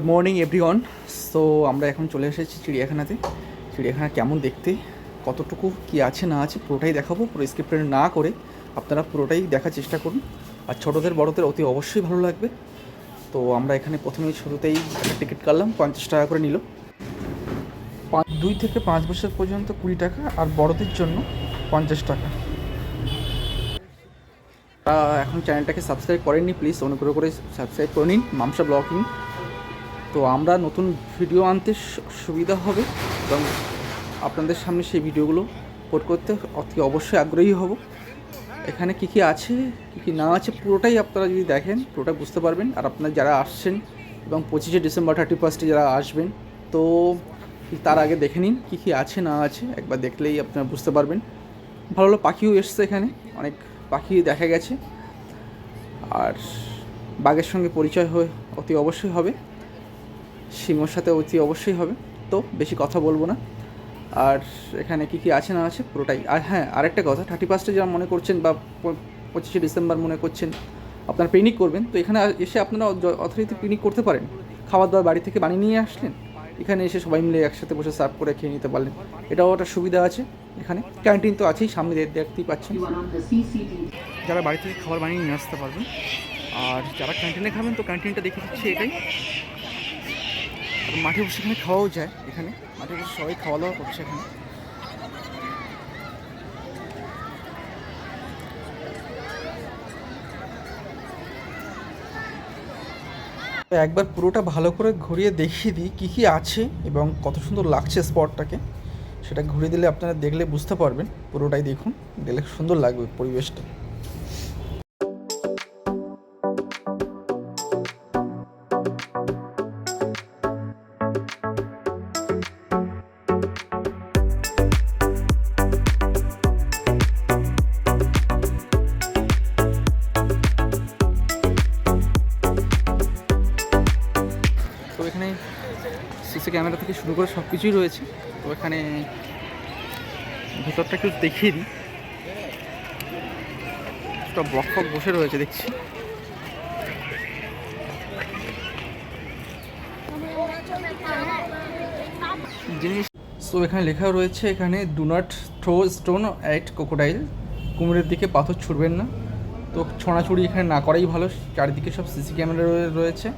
Good morning everyone so আমরা এখন চলে এসেছি চিড়িয়াখানাতে। চিড়িয়াখানা কেমন দেখতে? কতটুকু কি আছে, না আছে, পুরোটাই দেখাবো। পুরো স্ক্রিপ্টেড না করে আপনারা পুরোটাই দেখার চেষ্টা করুন। আর ছোটোদের, বড়দের অতি অবশ্যই ভালো লাগবে। তো আমরা এখানে প্রথমেই শুরুতেই একটা টিকিট কাটলাম, পঞ্চাশ টাকা করে নিল। পাঁচ, দুই থেকে পাঁচ বছর পর্যন্ত কুড়ি টাকা, আর বড়দের জন্য পঞ্চাশ টাকা। এখন চ্যানেলটাকে সাবস্ক্রাইব করেননি প্লিজ অনুগ্রহ করে সাবস্ক্রাইব করে নিন। মামসা ব্লগিং তো আমরা নতুন ভিডিও আনতে সুবিধা হবে এবং আপনাদের সামনে সেই ভিডিওগুলো পোস্ট করতে অতি অবশ্যই আগ্রহী হব। এখানে কী কী আছে, কী কী না আছে পুরোটাই আপনারা যদি দেখেন, পুরোটা বুঝতে পারবেন। আর আপনারা যারা আসছেন এবং পঁচিশে ডিসেম্বর থার্টি ফার্স্টে যারা আসবেন, তো তার আগে দেখে নিন কী কী আছে, না আছে, একবার দেখলেই আপনারা বুঝতে পারবেন। ভালো ভালো পাখিও এসছে এখানে, অনেক পাখি দেখা গেছে। আর বাঘের সঙ্গে পরিচয় হয়ে অতি অবশ্যই হবে। সিংহর সাথে অতি অবশ্যই হবে। তো বেশি কথা বলব না। আর এখানে কি কি আছে না আছে পুরোটাই। আর হ্যাঁ আরেকটা কথা থার্টি ফার্স্টে যারা মনে করছেন বা পঁচিশে ডিসেম্বর মনে করছেন, আপনারা পিকনিক করবেন। তো এখানে এসে আপনারা অথরিটি পিকনিক করতে পারেন। খাবার দাবার বাড়ি থেকে বানিয়ে নিয়ে আসলেন। এখানে এসে সবাই মিলে একসাথে বসে সার্ভ করে খেয়ে নিতে পারলেন। এটাও একটা সুবিধা আছে এখানে। ক্যান্টিন তো আছেই, সামনে দেখতেই পাচ্ছেন. যারা বাড়ি থেকে খাবার বানিয়ে নিয়ে আসতে পারবেন। আর যারা ক্যান্টিনে খাবেন, তো ক্যান্টিনটা দেখে দিচ্ছি এটাই। মাঠে বসে এখানে খাওয়াও যায়, এখানে। মাঠে বসে সবাই খাওয়া দাওয়া করছে এখানে একবার পুরোটা ভালো করে ঘুরিয়ে দেখিয়ে দিই কী কী আছে এবং কত সুন্দর লাগছে স্পটটাকে। সেটা ঘুরিয়ে দিলে আপনারা দেখলে বুঝতে পারবেন। পুরোটাই দেখুন, দেখলে সুন্দর লাগবে পরিবেশটা। করে সব কিছুই রয়েছে। তো এখানে ভেতরটা একটু দেখিয়ে দিই। বক ফক বসে রয়েছে, দেখছি। জিনিস সো এখানে লেখা রয়েছে, এখানে do not throw stone at crocodile কুমিরের দিকে পাথর ছুড়বেন না। তো ছোঁড়াছুড়ি এখানে না করাই ভালো। চারিদিকে সব সিসি ক্যামেরা রয়েছে।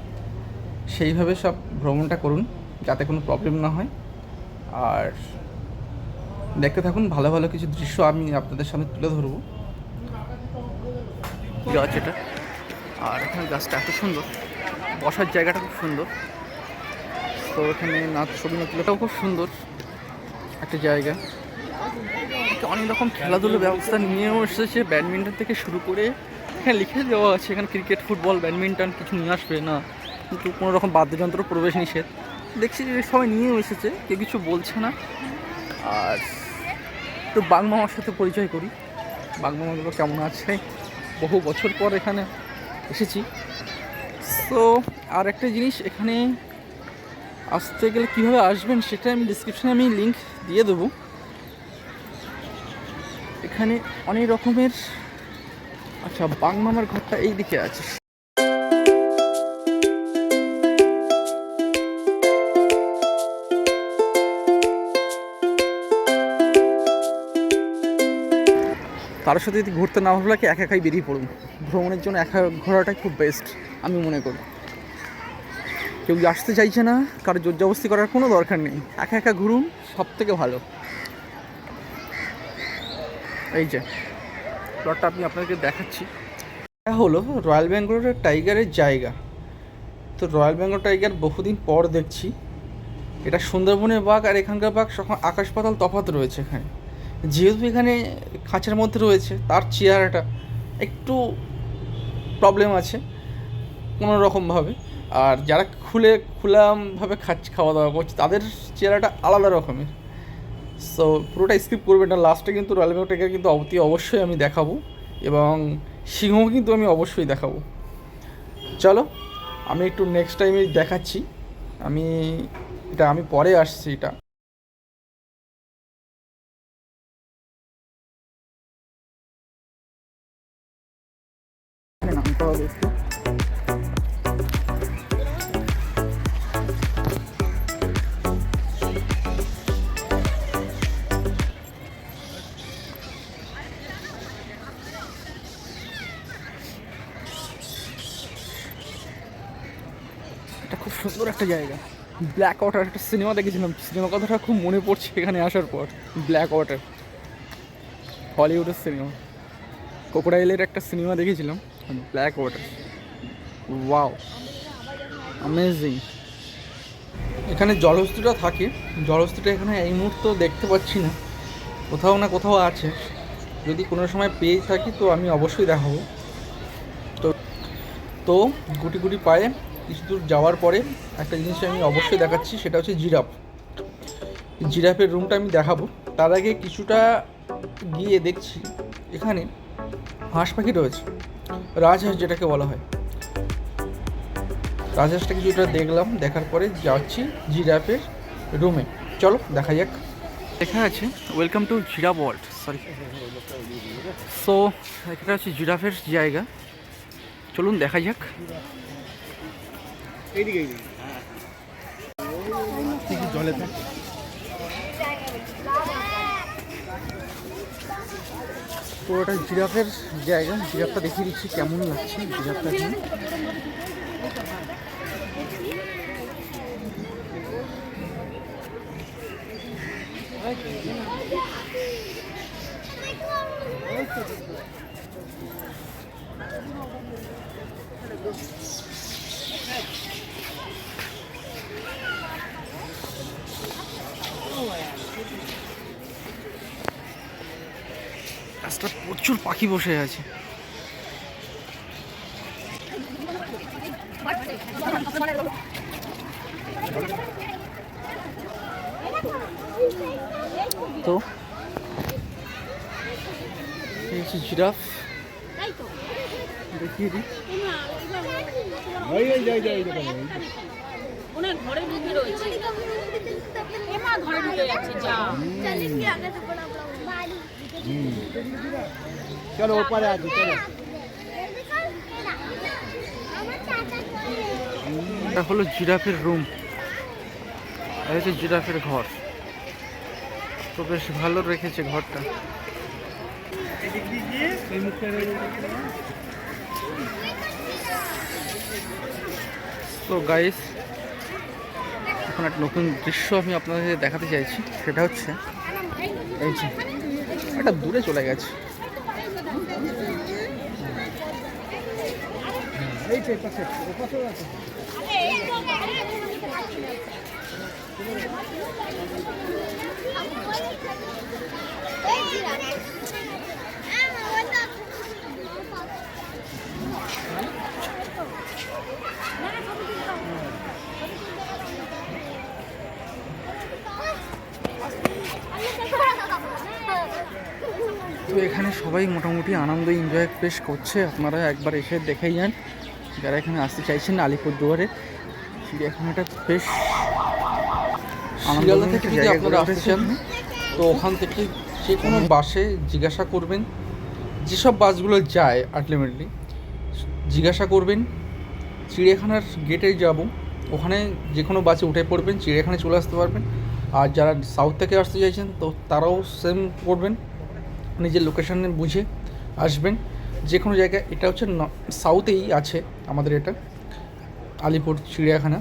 সেইভাবে সব ভ্রমণটা করুন। যাতে কোনো প্রবলেম না হয়। আর দেখতে থাকুন, ভালো ভালো কিছু দৃশ্য আমি আপনাদের সামনে তুলে ধরবো। গাছ এটা। আর এখানে গাছটা এত সুন্দর। বসার জায়গাটা খুব সুন্দর। তো এখানে নাচ ছবি না তুলেটাও খুব সুন্দর। একটা জায়গা। অনেক রকম খেলাধুলোর ব্যবস্থা নিয়েও এসেছে। ব্যাডমিন্টন থেকে শুরু করে এখানে লিখে দেওয়া আছে। এখানে ক্রিকেট, ফুটবল, ব্যাডমিন্টন কিছু নিয়ে আসবে না। কিন্তু কোনো রকম বাদ্যযন্ত্র প্রবেশ নিষেধ। দেখছি যে সবাই নিয়েও এসেছে, কেউ কিছু বলছে না। আর একটু বাংমামার সাথে পরিচয় করি। বাংমামাগুলো কেমন আছে? বহু বছর পর এখানে এসেছি। তো আর একটা জিনিস, এখানে আসতে গেলে কীভাবে আসবেন সেটা আমি ডিসক্রিপশানে আমি লিঙ্ক দিয়ে দেবো। এখানে অনেক রকমের আচ্ছা বাংমামার ঘরটা এই দিকে আছে। কারোর সাথে যদি ঘুরতে না ভালো লাগে, একা একাই বেরিয়ে পড়ুন। ভ্রমণের জন্য একা ঘোরাটাই খুব বেস্ট আমি মনে করি। কেউ আসতে চাইছে না, কারও জোর জবস্তি করার কোনো দরকার নেই। একা একা ঘুরুন সব থেকে ভালো। এই যে প্লটটা আমি আপনাকে দেখাচ্ছি। এটা হলো রয়্যাল বেঙ্গলের টাইগারের জায়গা। তো রয়্যাল বেঙ্গল টাইগার বহুদিন পর দেখছি। এটা সুন্দরবনের বাঘ আর এখানকার বাঘ সখন আকাশ পাতাল তফাৎ রয়েছে এখানে। যেহেতু এখানে খাঁচার মধ্যে রয়েছে, তার চেহারাটা একটু প্রবলেম আছে কোনো রকমভাবে আর যারা খুলে খোলামভাবে খাচ্ছে খাওয়া দাওয়া করছে, তাদের চেহারাটা আলাদা রকমের। সো পুরোটা স্কিপ করবেন না। লাস্টে কিন্তু রয়্যাল বেঙ্গল কিন্তু অতি অবশ্যই আমি দেখাবো এবং সিংহ কিন্তু আমি অবশ্যই দেখাবো। চলো, আমি একটু নেক্সট টাইমে দেখাচ্ছি। আমি, এটা আমি পরে আসছি, এটা। করতে হবে খুব সুন্দর একটা জায়গা। ব্ল্যাক ওয়াটার একটা সিনেমা দেখেছিলাম। সিনেমা কথাটা খুব মনে পড়ছে এখানে আসার পর। ব্ল্যাক ওয়াটার হলিউডের সিনেমা কোকোডাইলের একটা সিনেমা দেখেছিলাম। ব্ল্যাক ওয়াটার ওয়াও অ্যামেজিং এখানে জলহস্তিটা থাকে। জলহস্তিটা এখানে এই মুহূর্তে দেখতে পাচ্ছি না। কোথাও না কোথাও আছে। যদি কোনো সময় পেয়ে থাকি তো আমি অবশ্যই দেখাবো। তো তো গুটি গুটি পায়ে কিছু দূর যাওয়ার পরে একটা জিনিস আমি অবশ্যই দেখাচ্ছি, সেটা হচ্ছে জিরাফ। জিরাফের রুমটা আমি দেখাবো। তার আগে কিছুটা গিয়ে দেখছি। এখানে হাঁস পাখি রয়েছে। রাজহাঁস যেটাকে বলা হয়। রাজহাঁসটা কিছুটা দেখলাম দেখার পরে যাচ্ছি জিরাফের রুমে চলো দেখা যাক। লেখা আছে welcome to giraffe world sorry so এটা হচ্ছে জিরাফের জায়গা। চলুন দেখা যাক। জলে ওটা জিরাফের জায়গা জিরাফটা দেখিয়ে দিচ্ছি কেমন লাগছে জিরাফটা এখানে গাছটা প্রচুর পাখি বসে আছে। তো হচ্ছে জিরাফ দেখিয়ে দিই। ঘরে ঢুকে রয়েছে। এমা ঘরে ঢুকে যাচ্ছে যা চলো, ওপারে আছি, চলো। এটা হলো জিরাফের রুম। আর হচ্ছে জিরাফের ঘর। তো বেশ ভালো রেখেছে ঘরটা। তো গাইস এখন একটা নতুন দৃশ্য আমি আপনাদের দেখাতে চাইছি। সেটা হচ্ছে, এই যে এটা দূরে চলে গেছে। এই তো পাশে পাশে এখানে সবাই মোটামুটি আনন্দ এনজয় বেশ করছে। আপনারা একবার এসে দেখেই যান। যারা এখানে আসতে চাইছেন আলিপুরদুয়ারে চিড়িয়াখানাটা বেশ শিয়ালদা থেকে যদি আপনারা আসতে চান তো ওখান থেকে যে কোনো বাসে জিজ্ঞাসা করবেন। যেসব বাসগুলো যায় আলটিমেটলি জিজ্ঞাসা করবেন। চিড়িয়াখানার গেটে যাব। ওখানে যে কোনো বাসে উঠে পড়বেন চিড়িয়াখানায় চলে আসতে পারবেন। আর যারা সাউথ থেকে আসতে চাইছেন তো তারাও সেম করবেন। নিজের লোকেশানে বুঝে আসবেন। যে কোনো জায়গায়, এটা হচ্ছে সাউথেই আছে আমাদের এটা, আলিপুর চিড়িয়াখানা,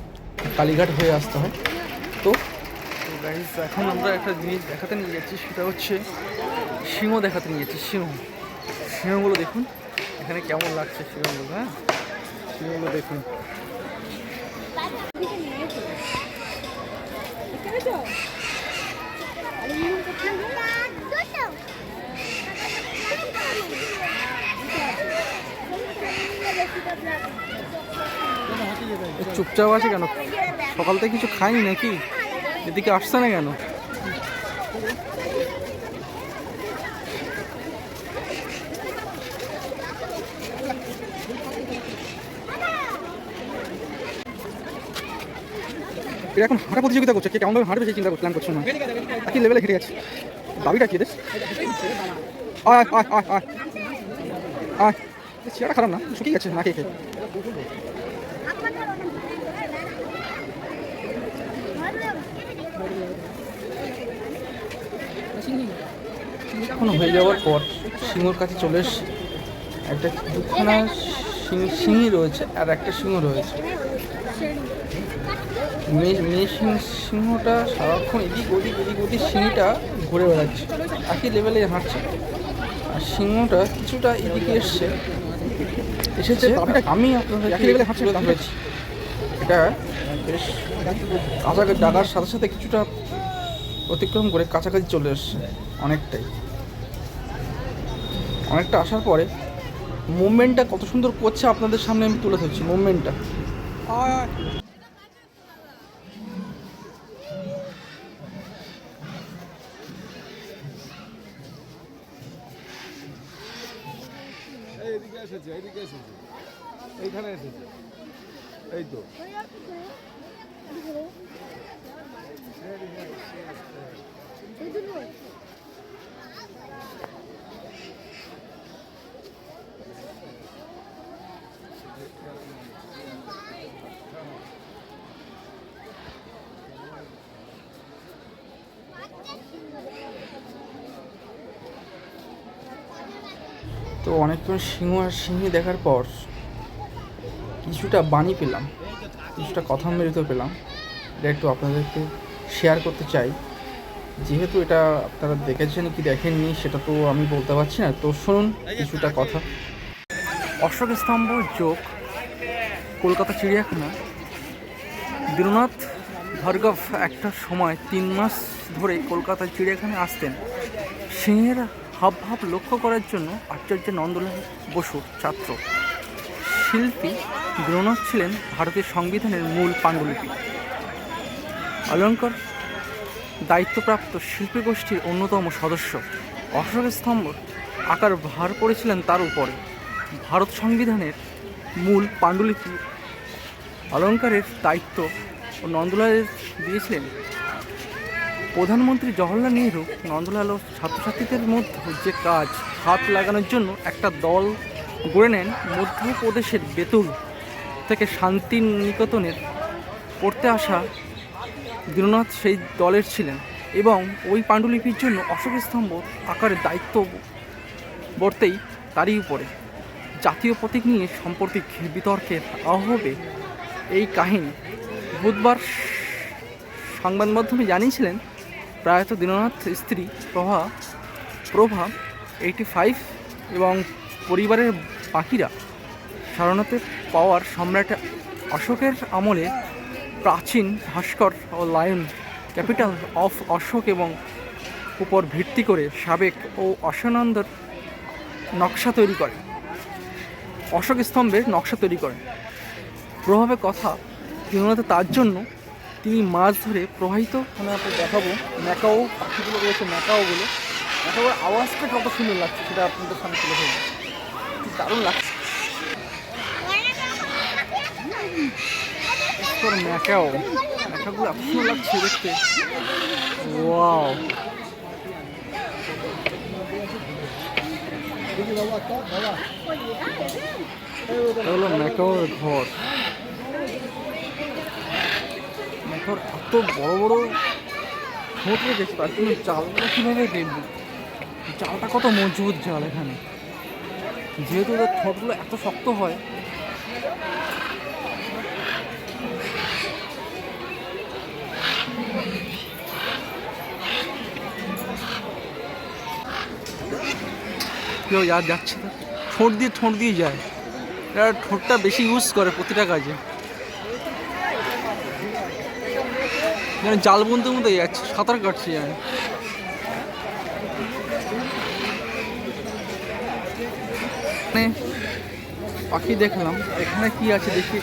কালীঘাট হয়ে আসতে হয়। তো এখন আমরা একটা জিনিস দেখাতে নিয়ে যাচ্ছি, সেটা হচ্ছে সিংহ দেখাতে নিয়ে যাচ্ছি, সিংহ। সিংহগুলো দেখুন, এখানে কেমন লাগছে সিংহগুলো হ্যাঁ? সিংহগুলো দেখুন। এ চুপচাপ আছে কেন? সকাল থেকে কিছু খাইনি নাকি? এদিকে আসছে না কেন? এখন হাঁটা প্রতিযোগিতা করছে। কে কেমন ভাবে হাঁটবে সেই চিন্তা প্ল্যান করছ না। একই লেভেলে হেঁটে যাচ্ছে দাবিটা কি এদের? আয় আয় আয় আয় আয় চেয়ারটা খারাপ না শুকিয়ে গেছে না খেয়ে এখন হয়ে যাওয়ার পর সিংহর কাছে চলে এসছি একটা দুখানা সিং- রয়েছে আর একটা সিংহ রয়েছে মেয়ে সিংহ- সিংহটা সারাক্ষণ এদিক ওদিক এদিক ওদিক সিংহটা ঘুরে বেড়াচ্ছে একই লেভেলে হাঁটছে সিংহটা কিছুটা এদিকে এসছে। এসেছে। আমি আপনাদের এটা বেশ কাছাকাছি ডাকার সাথে সাথে কিছুটা অতিক্রম করে কাছাকাছি চলে এসছে অনেকটাই। অনেকটা আসার পরে মুভমেন্টটা কত সুন্দর করছে আপনাদের সামনে আমি তুলে ধরছি মুভমেন্টটা। এসেছে এইদিকে এসেছে। এইখানে এসেছে। এই তো। তো অনেকক্ষণ সিংহ আর সিংহী দেখার পর কিছুটা বাণী পেলাম, কিছুটা কথা কথামৃত পেলাম। এটা একটু আপনাদেরকে শেয়ার করতে চাই। যেহেতু এটা আপনারা দেখেছেন কি দেখেননি, সেটা তো আমি বলতে পারছি না। তো শুনুন কিছুটা কথা। অশোক স্তম্ভ যোগ, কলকাতা চিড়িয়াখানা। দীননাথ ভার্গব একটা সময় তিন মাস ধরে কলকাতা চিড়িয়াখানায় আসতেন। সিংহের হাব ভাব লক্ষ্য করার জন্য আচার্য নন্দলাল বসুর ছাত্র। শিল্পী দ্রোণাথ ছিলেন ভারতের সংবিধানের মূল পাণ্ডুলিপি। অলঙ্কার দায়িত্বপ্রাপ্ত শিল্পী গোষ্ঠীর অন্যতম সদস্য। অশোক স্তম্ভ আকার ভার করেছিলেন তার উপরে। ভারত সংবিধানের মূল পাণ্ডুলিপি অলঙ্কারের দায়িত্ব ও নন্দলালের দিয়েছিলেন। প্রধানমন্ত্রী জওহরলাল নেহরু নন্দলাল ছাত্রছাত্রীদের মধ্যে যে কাজ হাত লাগানোর জন্য একটা দল গড়ে নেন মধ্যপ্রদেশের বেতুল থেকে শান্তিনিকেতনের পড়তে আসা দীননাথ সেই দলের ছিলেন এবং ওই পাণ্ডুলিপির জন্য অশোক স্তম্ভ আকারের দায়িত্ব বর্তেই তারই উপরে। জাতীয় প্রতীক নিয়ে সাম্প্রতিক বিতর্কের আহ্বাবে এই কাহিনী। বুধবার সংবাদ মাধ্যমে জানিয়েছিলেন প্রায়ত দীননাথ স্ত্রী প্রভা প্রভা এইটি ফাইভ এবং পরিবারের বাকিরা সারনাথে পাওয়ার সম্রাট অশোকের আমলে প্রাচীন ভাস্কর ও লায়ন ক্যাপিটাল অফ অশোক এবং উপর ভিত্তি করে সাবেক ও অশানন্দর নকশা তৈরি করে। অশোক স্তম্ভের নকশা তৈরি করে। প্রভাবে কথা দীননাথ তার জন্য তিনি মাছ ধরে প্রবাহিত আপনাকে দেখাবো। ম্যাকাও, পাখিগুলো রয়েছে ম্যাকাওগুলো ম্যাকাওর আওয়াজটা কত সুন্দর লাগছে সেটা আপনাদের সামনে তুলে ধরবো। দারুণ লাগছে। ম্যাকাও। ম্যাকাগুলো এত সুন্দর লাগছে দেখতে। ওয়াও। ঘর। ম্যাকাওর এত বড় বড় ঠোঁট রেখেছে তার জন্য জালগুলো কীভাবে দেখব জালটা কত মজবুত জাল এখানে। যেহেতু ওদের ঠোঁটগুলো এত শক্ত হয়, কেউ যা যাচ্ছে ঠোঁট দিয়ে ঠোঁট দিয়ে যায়। এরা ঠোঁটটা বেশি ইউজ করে প্রতিটা কাজে। যেন জাল বুনতে মতো যাচ্ছে, সাঁতার কাটছি আমি। পাখি দেখলাম, এখানে কি আছে দেখি।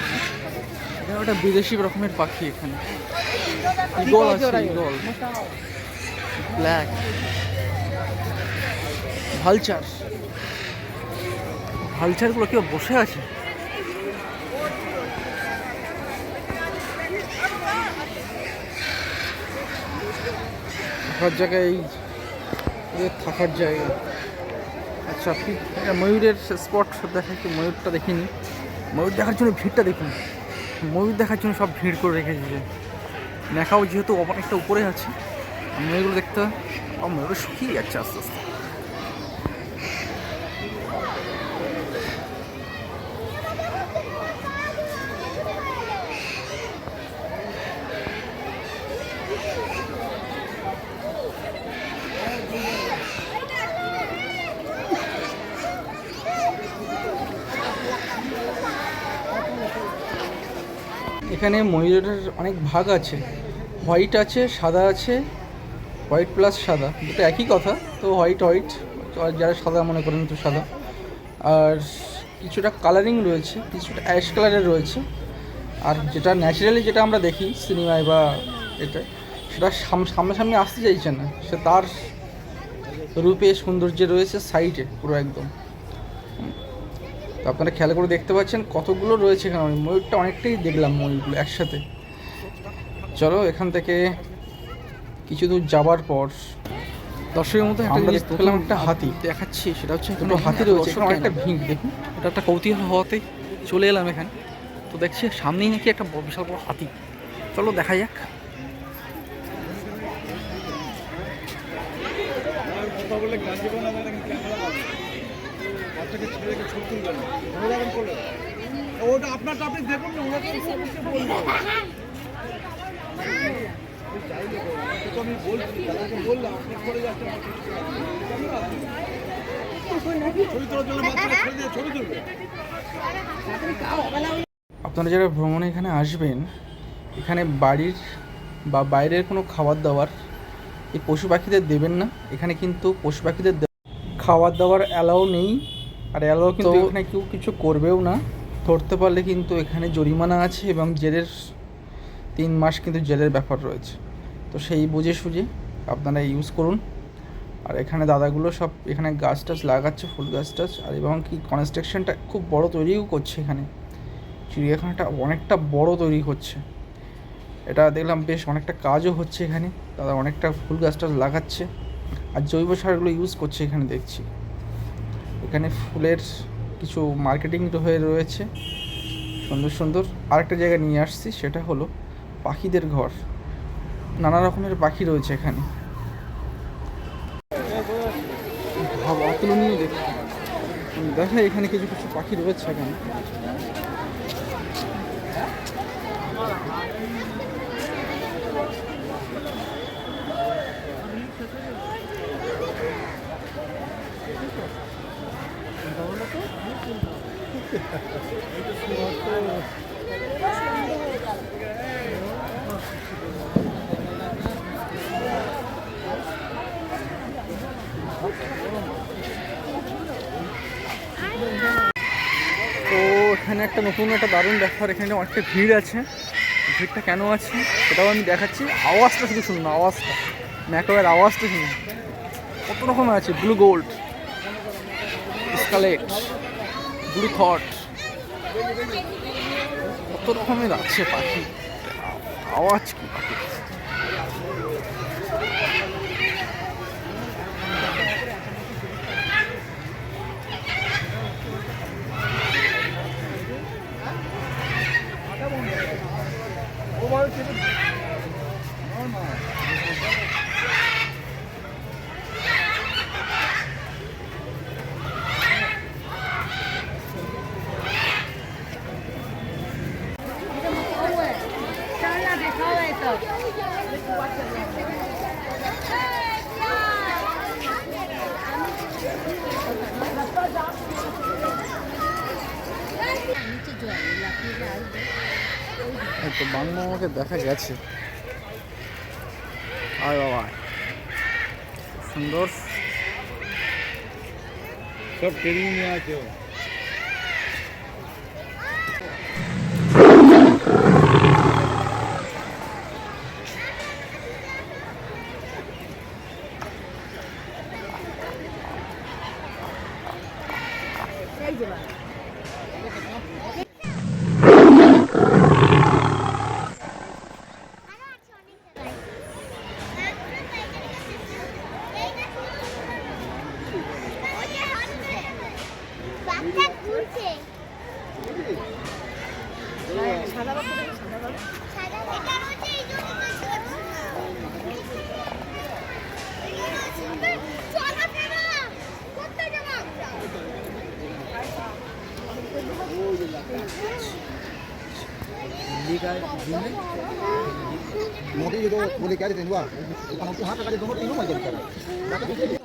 একটা বিদেশি রকমের পাখি এখানে। Eagle black. ভালচার। ভালচারগুলো কেউ বসে আছে? থাকার জায়গায় এই থাকার জায়গা। আচ্ছা এটা ময়ূরের স্পট দেখা একটু ময়ূরটা দেখিনি। ময়ূর দেখার জন্য ভিড়টা দেখুন। ময়ূর দেখার জন্য সব ভিড় করে রেখেছে নেখাও যেহেতু অনেকটা উপরে আছে ময়ূরগুলো দেখতে ময়ূর শুকিয়ে যাচ্ছে আস্তে আস্তে। এখানে ময়ূরের অনেক ভাগ আছে। হোয়াইট আছে, সাদা আছে হোয়াইট প্লাস সাদা। দুটো একই কথা, তো হোয়াইট হোয়াইট যারা সাদা মনে করেন তো সাদা। আর কিছুটা কালারিং রয়েছে, কিছুটা অ্যাশ কালারের রয়েছে। আর যেটা ন্যাচারালি যেটা আমরা দেখি সিনেমায় বা এটা সেটা সাম- সামনাসামনি আসতে চাইছে না। সে তার রূপে, সৌন্দর্যে রয়েছে সাইডে পুরো একদম। আপনারা খেয়াল করে দেখতে পাচ্ছেন কতগুলো রয়েছে এখানে। ময়ূরটা অনেকটাই দেখলাম ময়ূরগুলো একসাথে। চলো এখান থেকে কিছু দূর যাবার পর দর্শকের মধ্যে একটা জিনিস পেলাম একটা হাতি। দেখাচ্ছি সেটা হচ্ছে দুটো হাতি রয়েছে অনেকটা ভিড় দেখুন। এটা একটা কৌতূহল হওয়াতে চলে এলাম এখানে। তো দেখছি সামনেই নাকি একটা বিশাল বড় হাতি। চলো দেখা যাক। কথা বলে গান দেবো না মানে ক্যামেরা পাবে বাচ্চাকে ছেড়ে রেখে ছবি তুলবেন না। ধরে ওটা আপনি দেখুন না ওরা তো সমস্যা বলব আমি বলছি তাদেরকে বললাম, আপনি করে যাচ্ছেন ছবি তোলার জন্য বাচ্চাকে ছেড়ে দিয়ে ছবি তুলবে। আপনারা যারা ভ্রমণে এখানে আসবেন, এখানে বাড়ির বা বাইরের কোনো খাবার দাবার এই পশু পাখিদের দেবেন না। এখানে কিন্তু পশু পাখিদের খাবার দাবার অ্যালাউ নেই। আর অ্যালাউ কিন্তু এখানে কেউ কিছু করবেও না। ধরতে পারলে কিন্তু এখানে জরিমানা আছে এবং জেলের তিন মাস কিন্তু জেলের ব্যাপার রয়েছে। তো সেই বুঝে সুঝে আপনারা ইউজ করুন। আর এখানে দাদাগুলো সব এখানে গাছ টাছ লাগাচ্ছে ফুল গাছ টাছ আর এবং কি কনস্ট্রাকশনটা খুব বড় তৈরিও করছে এখানে। চিড়িয়াখানাটা অনেকটা বড় তৈরি হচ্ছে এটা দেখলাম বেশ অনেকটা কাজও হচ্ছে এখানে। দাদা অনেকটা ফুল গাছ টাছ লাগাচ্ছে। আর জৈব সারগুলো ইউজ করছে এখানে দেখছি। এখানে ফুলের কিছু মার্কেটিং হয়ে রয়েছে। সুন্দর সুন্দর। আরেকটা জায়গা নিয়ে আসছি, সেটা হলো পাখিদের ঘর। নানা রকমের পাখি রয়েছে এখানে। দেখা। এখানে কিছু কিছু পাখি রয়েছে এখানে তো এখানে একটা নতুন একটা দারুণ ব্যাপার এখানে অনেকটা ভিড় আছে। ভিড়টা কেন আছে সেটাও আমি দেখাচ্ছি। আওয়াজটা শুধু শুনুন, আওয়াজটা। ম্যাকওয়ের আওয়াজটা শুনুন। কত রকম আছে blue gold scarlet blue thought কত রকমের আছে পাখি। আওয়াজ কি পাখি এই তো বাংলা আমাকে দেখা গেছে। আয় বাবা। সুন্দর। সব ট্রেনিং নিয়ে আছে ও। বাচ্চা ঘুরছে সাদা এটা হচ্ছে এই জন্য চলাফেরা করতে যাব मोदी जी तो बोले क्या देते हुआ हम तो हाथ लगा दे दोनों तीनों मजदूर कर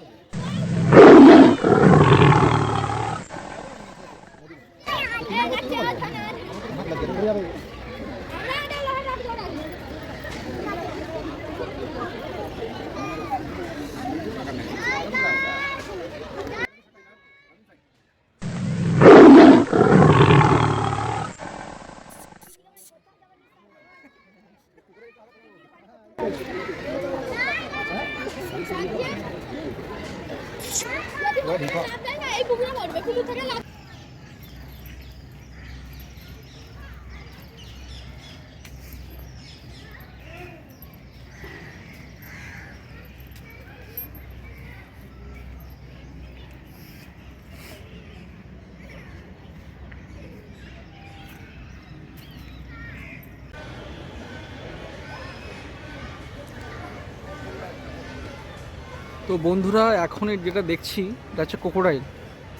তো বন্ধুরা, এখন যেটা দেখছি, এটা হচ্ছে কোকোডাইল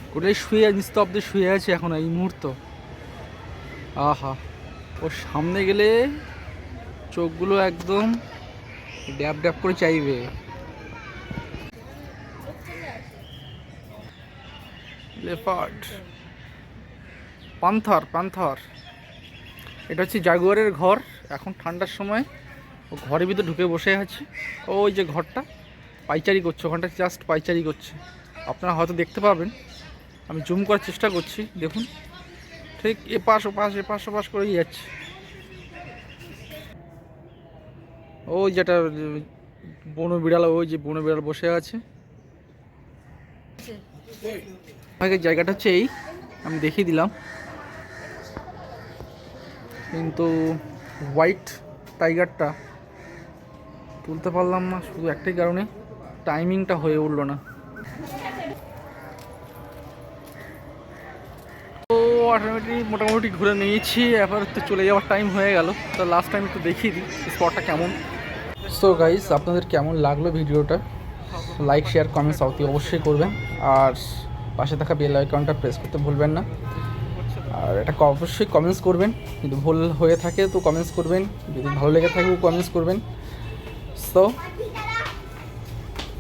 কোকোডাইল শুয়ে নিস্তব্ধে শুয়ে আছে এখন এই মুহূর্ত। আহা, ওর সামনে গেলে চোখগুলো একদম ড্যাব ড্যাব করে চাইবে। লেপার্ড। Panther panther. এটা হচ্ছে জাগুয়ারের ঘর। এখন ঠান্ডার সময় ও ঘরের ভিতরে ঢুকে বসে আছে। ওই যে ঘরটা। পাইচারি করছে, ওখানটা জাস্ট পাইচারি করছে। আপনারা হয়তো দেখতে পাবেন, আমি জুম করার চেষ্টা করছি, দেখুন। ঠিক এপাশ, ওপাশ এপাশ, ওপাশ করেই যাচ্ছে। ওই যেটা, বনো বিড়াল, ওই যে বনো বিড়াল বসে আছে। আগে জায়গাটা হচ্ছে এই, আমি দেখিয়ে দিলাম। কিন্তু হোয়াইট টাইগারটা তুলতে পারলাম না, শুধু একটাই কারণে। টাইমিংটা হয়ে উঠল না। তো অটোমেটিক মোটামুটি ঘুরে নিয়েছি, এবার তো চলে যাওয়ার টাইম হয়ে গেল। তো লাস্ট টাইম একটু দেখিয়ে দিই স্পটটা কেমন। সো গাইস আপনাদের কেমন লাগল ভিডিওটা? লাইক শেয়ার কমেন্টস অতি অবশ্যই করবেন। আর পাশে থাকা বেল আইকনটা প্রেস করতে ভুলবেন না। আর এটা অবশ্যই কমেন্টস করবেন। যদি ভুল হয়ে থাকে তো কমেন্টস করবেন। যদি ভালো লেগে থাকে কমেন্টস করবেন। সো